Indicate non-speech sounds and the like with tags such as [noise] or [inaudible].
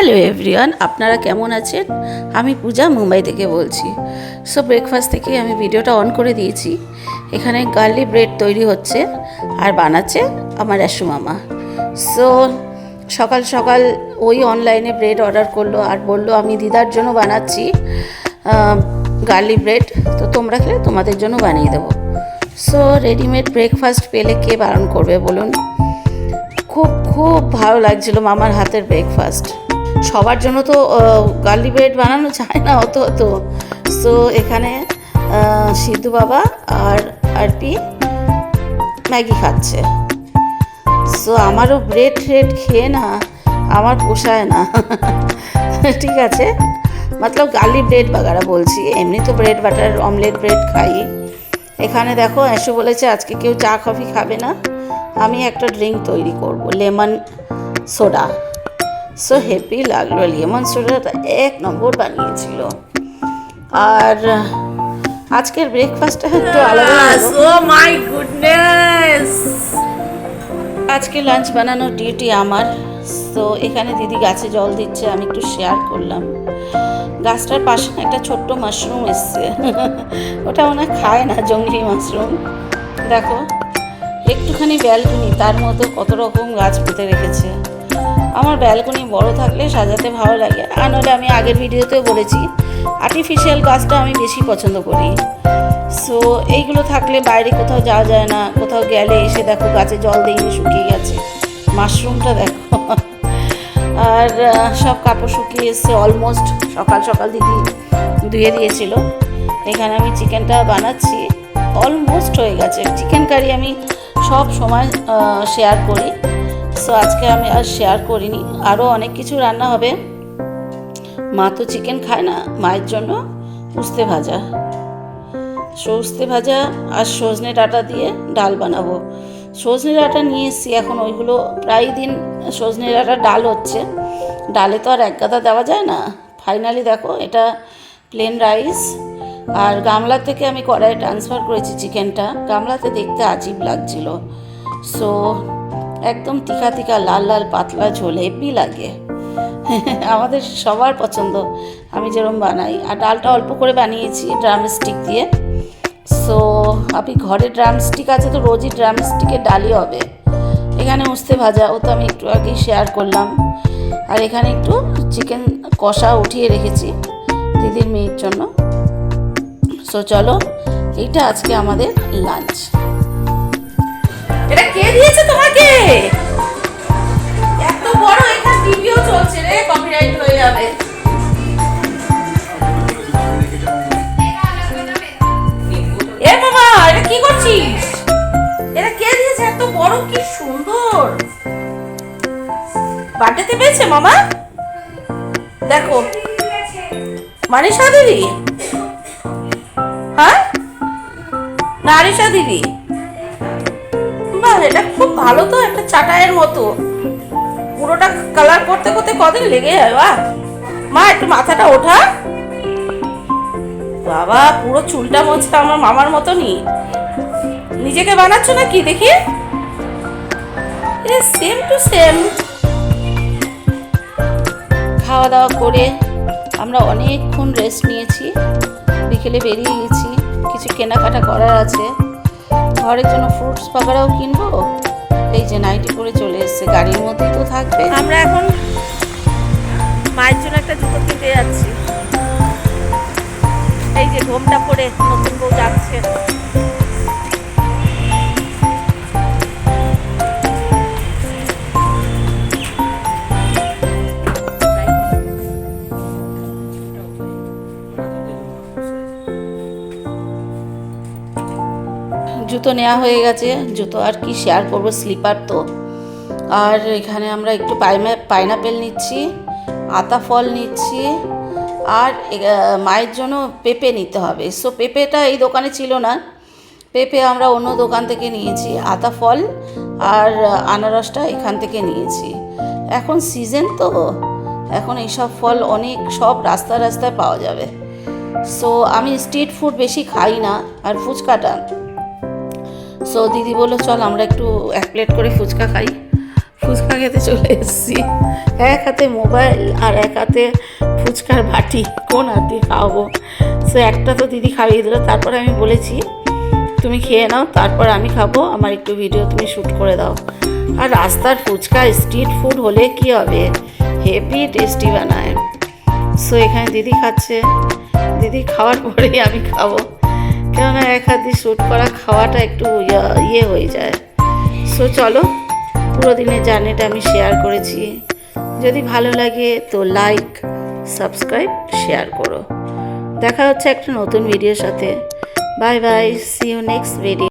Hello everyone, আপনারা কেমন আছেন? আমি পূজা, মুম্বাই থেকে বলছি। সো ব্রেকফাস্ট থেকে আমি ভিডিওটা অন করে দিয়েছি। এখানে গার্লি ব্রেড তৈরি হচ্ছে আর বানাচ্ছে আমার অ্যাশু মামা। সো সকাল সকাল ওই অনলাইনে ব্রেড অর্ডার করল আর বলল, আমি দিদার জন্য বানাচ্ছি গার্লি ব্রেড তো তোমরা খেলে, তোমাদের জন্য বানিয়ে দেবো। সো রেডিমেড ব্রেকফাস্ট পেলে কে বারণ করবে বলুন? খুব খুব ভালো লাগছিল মামার হাতের ব্রেকফাস্ট সবার জন্য তো গার্লি ব্রেড বানানো যায় না অত অত সো এখানে সিদ্ধু বাবা আর আরপি ম্যাগি খাচ্ছে। সো আমারও ব্রেড ট্রেড খেয়ে না, আমার পোষায় না। [laughs] ঠিক আছে? মতলব গার্লি ব্রেড বাগারা বলছি। এমনি তো ব্রেড বাটার, অমলেট ব্রেড খাই। এখানে দেখো, এসে বলেছে আজকে কেউ চা, কফি খাবে না। আমি একটা ড্রিঙ্ক তৈরি করব, লেমন সোডা। সো হ্যাপি লাগল লেমন সোডাটা এক নম্বর বানিয়েছিল। আর আজকের ব্রেকফাস্টটা একটু আলাদা হলো। My goodness! আজকে লাঞ্চ বানানোর ডিউটি আমার। তো এখানে দিদি গাছে জল দিচ্ছে আমি একটু শেয়ার করলাম। গাছটার পাশে একটা ছোট্ট মাশরুম এসছে। ওটা মনে খায় না জঙ্গলি মাশরুম দেখো একটুখানি ব্যালকনি তার মধ্যে কত রকম গাছ পুঁতে রেখেছে। আমার ব্যালকনি বড় থাকলে সাজাতে ভালো লাগে। আর নাহলে আমি আগের ভিডিওতেও বলেছি আর্টিফিশিয়াল গাছটা আমি বেশি পছন্দ করি। সো এইগুলো থাকলে বাইরে কোথাও যাওয়া যায় না, কোথাও গেলে এসে দেখো গাছে জল দিয়ে শুকিয়ে গেছে। মাশরুমটা দেখো। আর সব কাপড় শুকিয়ে এসছে অলমোস্ট সকাল সকাল দিদি ধুয়ে দিয়েছিল। এখানে আমি চিকেনটা বানাচ্ছি অলমোস্ট হয়ে গেছে। চিকেন কারি আমি সব সময় শেয়ার করি। সো আজকে আমি আর শেয়ার করিনি। আরও অনেক কিছু রান্না হবে। মা তো চিকেন খায় না, মায়ের জন্য উস্তে ভাজা। সজনে ভাজা আর সজনে ডাঁটা দিয়ে ডাল বানাবো। সজনে ডাঁটা নিয়ে এসেছি এখন, ওইগুলো প্রায় দিন সজনে ডাঁটা ডাল হচ্ছে। ডালে তো আর এক গাদা দেওয়া যায় না। ফাইনালি দেখো, এটা প্লেন রাইস আর গামলা থেকে আমি কড়াইয়ে ট্রান্সফার করেছি চিকেনটা গামলাতে দেখতে আজীব লাগছিল। সো একদম তিখা তিখা লাল লাল পাতলা ঝোল হেভি লাগে। আমাদের সবার পছন্দ। আমি যেরকম বানাই। আর ডালটা অল্প করে বানিয়েছি ড্রাম স্টিক দিয়ে। সো আপনি ঘরে ড্রাম স্টিক আছে তো রোজই ড্রাম স্টিকের ডালই হবে। এখানে উস্তে ভাজা, ও তো আমি একটু আগেই শেয়ার করলাম। আর এখানে একটু চিকেন কষা উঠিয়ে রেখেছি দিদির মেয়ের জন্য। সো চলো, এইটা আজকে আমাদের লাঞ্চ এটা কে দিয়েছে তোমাকে? এত বড় এখানে টিভিও চলছে রে কপিরাইট হয়ে যাবে। এ বাবা, এটা কি করছিস? এটা কে দিয়েছে? এত বড়, কি সুন্দর। বার্থডেতে পেয়েছে মামা? দেখো। মানিষা দিদি? হ্যাঁ? নারিশা দিদি? বাহ এটা খুব ভালো তো, একটা চাটায়ের মতো। পুরোটা কালার করতে করতে কদিন লেগে যায় বা মা, একটু মাথাটা ওঠা। বাবা, পুরো চুলটা মচ্ছে আমার মামার মতনই। নিজেকে বানাচ্ছ না কি, দেখি? সেম টু সেম খাওয়া দাওয়া করে আমরা অনেকক্ষণ রেস্ট নিয়েছি। বিকেলে বেরিয়ে গেছি। কিছু কেনাকাটা করার আছে। ঘরের জন্য ফ্রুটস পাকারাও কিনবো? এই যে নাইটি করে চলে এসছে, গাড়ির মধ্যেই তো থাকবে। আমরা এখন মায়ের জন্য একটা জুতো কিনতে যাচ্ছি। এই যে ঘোমটা পরে নতুন বউ যাচ্ছে। জুতো নেওয়া হয়ে গেছে। জুতো আর কি শেয়ার করব স্লিপার তো। আর এখানে আমরা একটু পাইমা পাইনাপেল নিচ্ছি, আতা ফল নিচ্ছি, আর মায়ের জন্য পেঁপে নিতে হবে। সো পেঁপেটা এই দোকানে ছিল না। পেঁপে আমরা অন্য দোকান থেকে নিয়েছি, আতা ফল আর আনারসটা এখান থেকে নিয়েছি। এখন সিজন তো। এখন এইসব ফল অনেক, সব রাস্তা রাস্তায় পাওয়া যাবে। সো আমি স্ট্রিট ফুড বেশি খাই না। আর ফুচকাটা সো দিদি বলল, চল, আমরা একটু এক প্লেট করে ফুচকা খাই। ফুচকা খেতে চলে এসেছি। এক হাতে মোবাইল আর এক হাতে ফুচকার বাটি, কোন হাতে খাওয়াবো? সে একটা তো দিদি খাইয়ে দিল। তারপর আমি বলেছি, তুমি খেয়ে নাও, তারপর আমি খাব। আমার একটু ভিডিও তুমি শ্যুট করে দাও। আর রাস্তার ফুচকা স্ট্রিট ফুড হলে কি হবে? হেভি টেস্টি বানায়। সো এখানে দিদি খাচ্ছে। দিদি খাওয়ার পরেই আমি খাব। কেননা এক হাত দিয়ে শ্যুট করা খাওয়াটা একটু ইয়া- হয়ে যায়। সো চলো, পুরো দিনের জার্নিটা আমি শেয়ার করেছি। যদি ভালো লাগে তো লাইক সাবস্ক্রাইব শেয়ার করো। দেখা হচ্ছে একটা নতুন ভিডিওর সাথে। Bye bye see you next video